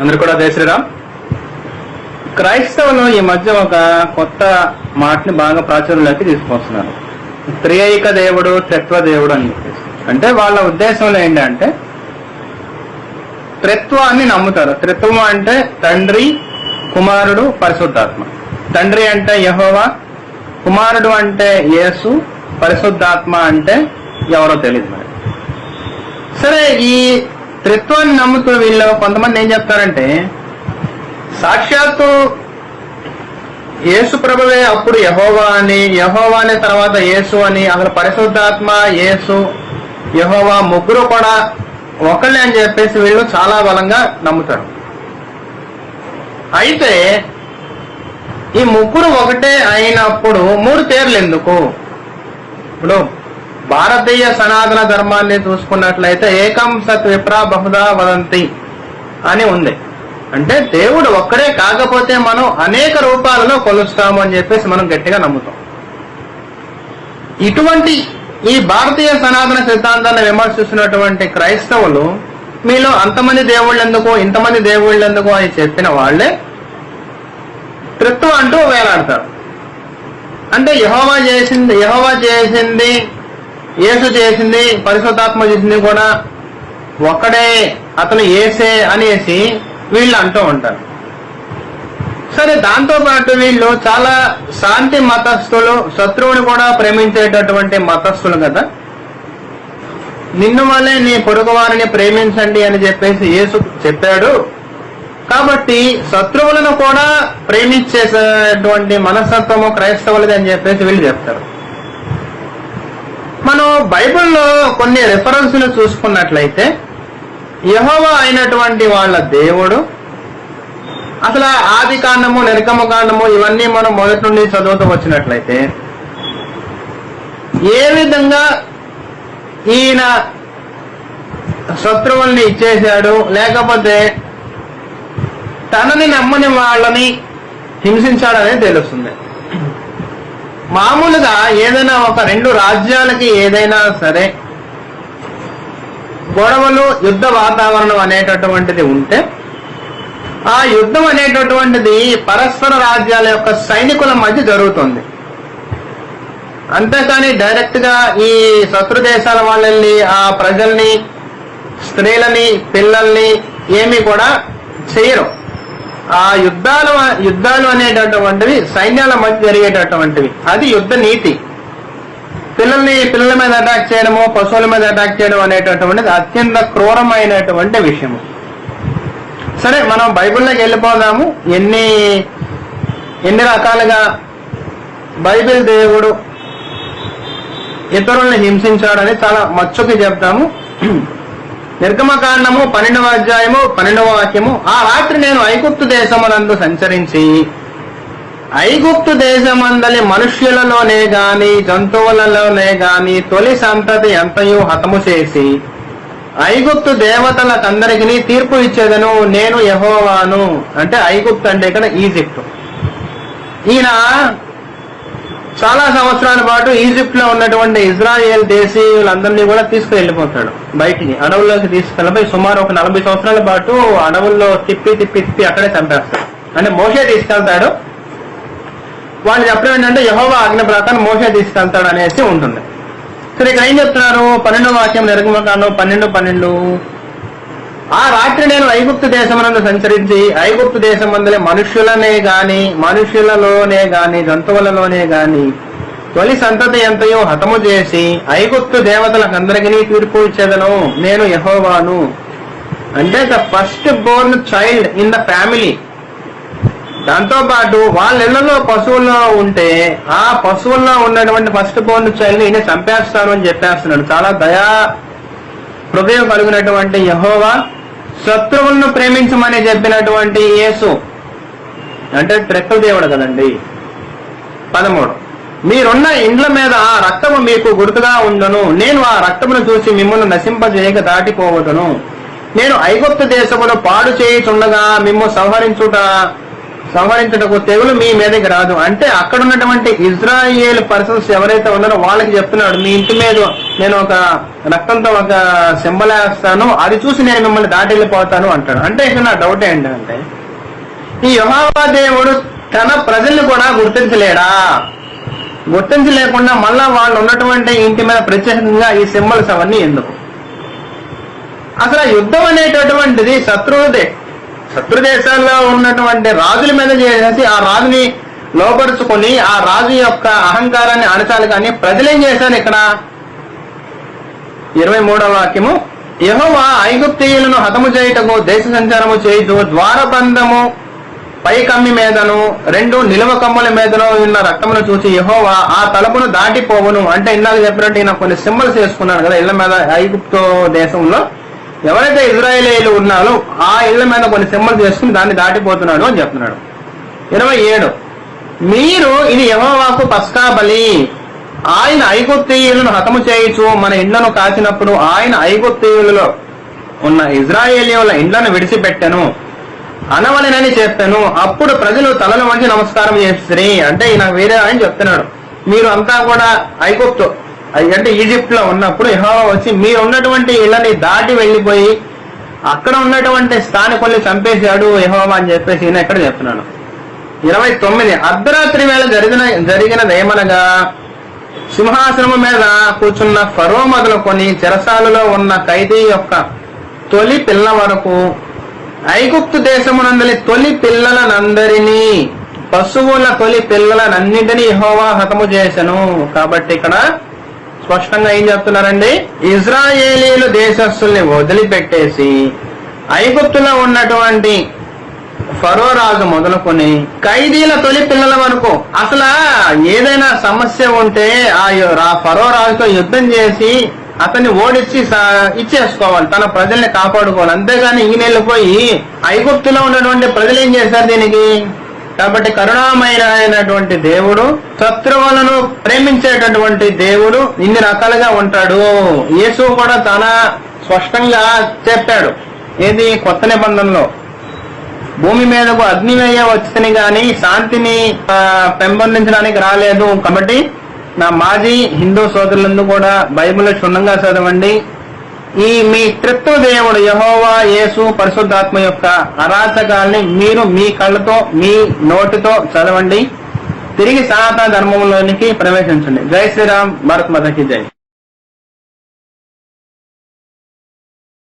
అందరు కూడా జై శ్రీరామ్. క్రైస్తవులు ఈ మధ్య ఒక కొత్త మాటని బాగా ప్రాచుర్యంలోకి తీసుకొస్తున్నారు. త్రియైక దేవుడు తత్వ దేవుడు అని చెప్పేసి. అంటే వాళ్ళ ఉద్దేశంలో ఏంటంటే త్రిత్వాన్ని నమ్ముతారు. త్రిత్వం అంటే తండ్రి కుమారుడు పరిశుద్ధాత్మ. తండ్రి అంటే యహోవా కుమారుడు అంటే యేసు పరిశుద్ధాత్మ అంటే ఎవరో తెలియదు మరి. సరే ఈ త్రిత్వాన్ని నమ్ముతున్న వీళ్ళు కొంతమంది ఏం చెప్తారంటే సాక్షాత్తు యేసు ప్రభువే అప్పుడు యహోవా అని యహోవా అనే తర్వాత యేసు అని అసలు పరిశుద్ధాత్మ యేసు యహోవా ముగ్గురు కూడా ఒకళ్ళే అని చెప్పేసి వీళ్ళు చాలా బలంగా నమ్ముతారు. అయితే ఈ ముగ్గురు ఒకటే అయినప్పుడు మూడు పేర్లు ఎందుకు? ఇప్పుడు భారతీయ సనాతన ధర్మాన్ని చూసుకున్నట్లయితే ఏకం సత్ విప్రా బహుదా వదంతి అని ఉంది. అంటే దేవుడు ఒక్కడే కాకపోతే మనం అనేక రూపాలలో కొలుస్తాము అని చెప్పేసి మనం గట్టిగా నమ్ముతాం. ఇటువంటి ఈ భారతీయ సనాతన సిద్ధాంతాన్ని విమర్శిస్తున్నటువంటి క్రైస్తవులు మీలో అంతమంది దేవుళ్ళు ఎందుకు ఇంతమంది దేవుళ్ళు ఎందుకు అని చెప్పిన వాళ్ళే త్రిత్వం అంటూ వేలాడతారు. అంటే యహోవా చేసింది యహోవా చేసింది యేసు చేసింది పరిశుద్ధాత్మ చేసింది కూడా ఒక్కడే అతను ఏసే అనేసి వీళ్ళు అంటూ ఉంటారు. సరే దాంతో పాటు వీళ్ళు చాలా శాంతి మతస్థులు శత్రువుని కూడా ప్రేమించేటటువంటి మతస్థులు కదా? నిన్ను వల్లే నీ పొరుగు వారిని ప్రేమించండి అని చెప్పేసి యేసు చెప్పాడు. కాబట్టి శత్రువులను కూడా ప్రేమించేసేటువంటి మనస్తత్వము క్రైస్తవులది అని చెప్పేసి వీళ్ళు చెప్తారు. మనం బైబిల్లో కొన్ని రెఫరెన్స్లు చూసుకున్నట్లయితే యహోవా అయినటువంటి వాళ్ళ దేవుడు అసలు ఆది కాండము నిర్గమ కాండము ఇవన్నీ మనం మొదటి నుండి చదువుతూ వచ్చినట్లయితే ఏ విధంగా ఈయన శత్రువుల్ని ఇచ్చేశాడు లేకపోతే తనని నమ్మని వాళ్ళని హింసించాడనేది తెలుస్తుంది. మామూలుగా ఏదైనా ఒక రెండు రాజ్యాలకి ఏదైనా సరే గొడవలు యుద్ధ వాతావరణం అనేటటువంటిది ఉంటే ఆ యుద్ధం అనేటటువంటిది పరస్పర రాజ్యాల యొక్క సైనికుల మధ్య జరుగుతుంది. అంతేకాని డైరెక్ట్గా ఈ శత్రు దేశాల వాళ్ళని ఆ ప్రజల్ని స్త్రీలని పిల్లల్ని ఏమీ కూడా చేయరు. ఆ యుద్ధాలు యుద్ధాలు అనేటటువంటివి సైన్యాల మధ్య జరిగేటటువంటివి. అది యుద్ధ నీతి. పిల్లల్ని పిల్లల మీద అటాక్ చేయడము పశువుల మీద అటాక్ చేయడం అనేటటువంటిది అత్యంత క్రూరమైనటువంటి విషయము. సరే మనం బైబిల్లోకి వెళ్ళిపోదాము. ఎన్ని ఎన్ని రకాలుగా బైబిల్ దేవుడు ఇతరుల్ని హింసించాడని చాలా మచ్చుకి చెప్తాము. నిర్గమకాండము పన్నెండవ అధ్యాయము పన్నెండవ వాక్యము. ఆ రాత్రి నేను ఐగుప్తు దేశమునందు సంచరించి ఐగుప్తు దేశమందలి మనుష్యులలోనే గాని జంతువులలోనే గాని తొలి సంతతి ఎంతయో హతము చేసి ఐగుప్తు దేవతలకందరికి తీర్పు ఇచ్చేదను నేను యహోవాను. అంటే ఐగుప్తు అంటే ఇక్కడ ఈజిప్ట్. ఈయన చాలా సంవత్సరాల పాటు ఈజిప్ట్లో ఉన్నటువంటి ఇజ్రాయేల్ దేశీయులందరినీ కూడా తీసుకువెళ్ళిపోతాడు బయటికి. అడవుల్లోకి తీసుకెళ్ళిపోయి సుమారు ఒక నలభై సంవత్సరాల పాటు అడవుల్లో తిప్పి తిప్పి తిప్పి అక్కడే చంపేస్తాడు. అంటే మోసే తీసుకెళ్తాడు. వాళ్ళు చెప్పడం ఏంటంటే యహోవా ఆజ్ఞ ప్రకారం మోసే తీసుకెళ్తాడు అనేసి ఉంటుంది. సరే ఇక్కడ ఏం చెప్తున్నారు? పన్నెండో వాక్యం నిర్గమకాండం పన్నెండు పన్నెండు. ఆ రాత్రి నేను ఐగుప్తు దేశమునందు సంచరించి ఐగుప్తు దేశం మందులే మనుష్యులనే గాని మనుష్యులలోనే గాని జంతువులలోనే గాని తొలి సంతతి ఎంతయో హతము చేసి ఐగుప్తు దేవతలకందరికీ తీర్పు ఇచ్చేదను నేను యహోవాను. అంటే the first born child in the family. దాంతో పాటు వాళ్ళ ఇళ్ళలో పశువుల్లో ఉంటే ఆ పశువుల్లో ఉన్నటువంటి ఫస్ట్ బోర్న్ చైల్డ్ ఈయన చంపేస్తాను అని చెప్పేస్తున్నాడు. చాలా దయా హృదయం కలిగినటువంటి యహోవా శత్రువులను ప్రేమించమని చెప్పినటువంటి యేసు. అంటే త్రెక్కల దేవుడు కదండి. పదమూడు. మీరున్న ఇండ్ల మీద ఆ రక్తము మీకు గుర్తుగా ఉందను నేను ఆ రక్తమును చూసి మిమ్మల్ని నశింపజేయక దాటిపోవదును. నేను ఐగుప్తు దేశమును పాడు చేయుచుండగా మిమ్ము సంహరించుట సంహరించుటకు తెగులు మీ మీదకి రాదు. అంటే అక్కడ ఉన్నటువంటి ఇజ్రాయేల్ పర్సన్స్ ఎవరైతే ఉన్నారో వాళ్ళకి చెప్తున్నాడు మీ ఇంటి మీద నేను ఒక రక్తంతో ఒక సింబల్ వేస్తాను అది చూసి నేను మిమ్మల్ని దాటి వెళ్ళిపోతాను అంటాడు. అంటే ఇక్కడ నా డౌట్ ఏంటంటే ఈ యహోవా దేవుడు తన ప్రజల్ని కూడా గుర్తించలేడా? గుర్తించలేకుండా మళ్ళా వాళ్ళు ఉన్నటువంటి ఇంటి మీద ప్రత్యేకంగా ఈ సింబల్స్ అవన్నీ ఎందుకు? అసలు యుద్ధం అనేటటువంటిది శత్రువుదే. శత్రు దేశాల్లో ఉన్నటువంటి రాజుల మీద చేసేసి ఆ రాజుని లోపరుచుకొని ఆ రాజు యొక్క అహంకారాన్ని అణచాలి కానీ ప్రజలేం చేశారు ఇక్కడ? ఇరవై మూడవ వాక్యము. యహోవా ఐగుప్తీయులను హతము చేయుటకు దేశ సంచారము చేయుచు ద్వారబంధము పై కమ్మి మీదను రెండు నిలువ కమ్ముల మీదను ఉన్న రక్తమును చూసి యహోవా ఆ తలుపును దాటిపోవును. అంటే ఇందాక చెప్పినట్టు ఈయన కొన్ని సింబల్స్ వేసుకున్నాడు కదా ఇళ్ళ మీద ఐగుప్తు దేశంలో. ఎవరైతే ఇజ్రాయేలీలు ఉన్నారో ఆ ఇళ్ళ మీద కొన్ని సింబల్స్ చేసుకుని దాన్ని దాటిపోతున్నాడు అని చెప్తున్నాడు. ఇరవై ఏడు. మీరు ఇది యహోవాకు పస్కా బలి. ఆయన ఐగుప్తీయులను హతము చేయుచు మన ఇండ్లను కాచినప్పుడు ఆయన ఐగుప్తీయులలో ఉన్న ఇజ్రాయేలీయుల ఇండ్లను విడిచిపెట్టను. అనవలెనని చెప్పాను. అప్పుడు ప్రజలు తలలు వంచి నమస్కారం చేస్తారు అంటే ఈయన వేరే ఆయన చెప్తున్నాడు. మీరు అంతా కూడా ఐగుప్తు అంటే ఈజిప్ట్లో ఉన్నప్పుడు యహోవా వచ్చి మీరు ఉన్నటువంటి ఇళ్ళని దాటి వెళ్ళిపోయి అక్కడ ఉన్నటువంటి స్థానికుల్ని చంపేశాడు యహోవా అని చెప్పేసి నేను ఎక్కడ చెప్తున్నాను ఇరవై తొమ్మిది అర్ధరాత్రి వేళ జరిగిన జరిగినది ఏమనగా సింహాసనము మీద కూర్చున్న ఫరో మొదలుకొని చెరసాలలో ఉన్న ఖైదీ యొక్క తొలి పిల్ల వరకు ఐగుప్తు దేశమునందలి తొలి పిల్లలనందరినీ పశువుల తొలి పిల్లలనన్నింటినీ యహోవా హతము చేశను కాబట్టి ఇక్కడ స్పష్టంగా ఏం చెప్తున్నారండి? ఇజ్రాయేలీలు దేశస్తుల్ని వదిలిపెట్టేసి ఐగుప్తులో ఉన్నటువంటి ఫరో రాజు మొదలుకొని ఖైదీల తొలి పిల్లల వరకు అసలు ఏదైనా సమస్య ఉంటే ఆ ఫరో రాజుతో యుద్ధం చేసి అతన్ని ఓడించి ఇచ్చేసుకోవాలి తన ప్రజల్ని కాపాడుకోవాలి. అంతేగాని ఈయన వెళ్ళిపోయి ఐగుప్తులో ఉన్నటువంటి ప్రజలు ఏం చేశారు దీనికి? కాబట్టి కరుణామయ అయినటువంటి దేవుడు శత్రువులను ప్రేమించేటటువంటి దేవుడు ఇన్ని రకాలుగా ఉంటాడు. యేసు కూడా చాలా స్పష్టంగా చెప్పాడు. ఏది? కొత్త నిబంధనలో. భూమి మీదకు అగ్నివేయ వచ్చింది గాని శాంతిని పెంపొందించడానికి రాలేదు. కాబట్టి నా మాజీ హిందూ సోదరులందు కూడా బైబిల్ క్షుణ్ణంగా చదవండి. ఈ మీ త్రిప్తు దేవుడు యహోవా యేసు పరిశుద్ధాత్మ యొక్క అరాచకాల్ని మీరు మీ కళ్ళతో మీ నోటితో చదవండి. తిరిగి సనాతన ధర్మంలోనికి ప్రవేశించండి. జై శ్రీరామ్ భారత్ మాతకి జై.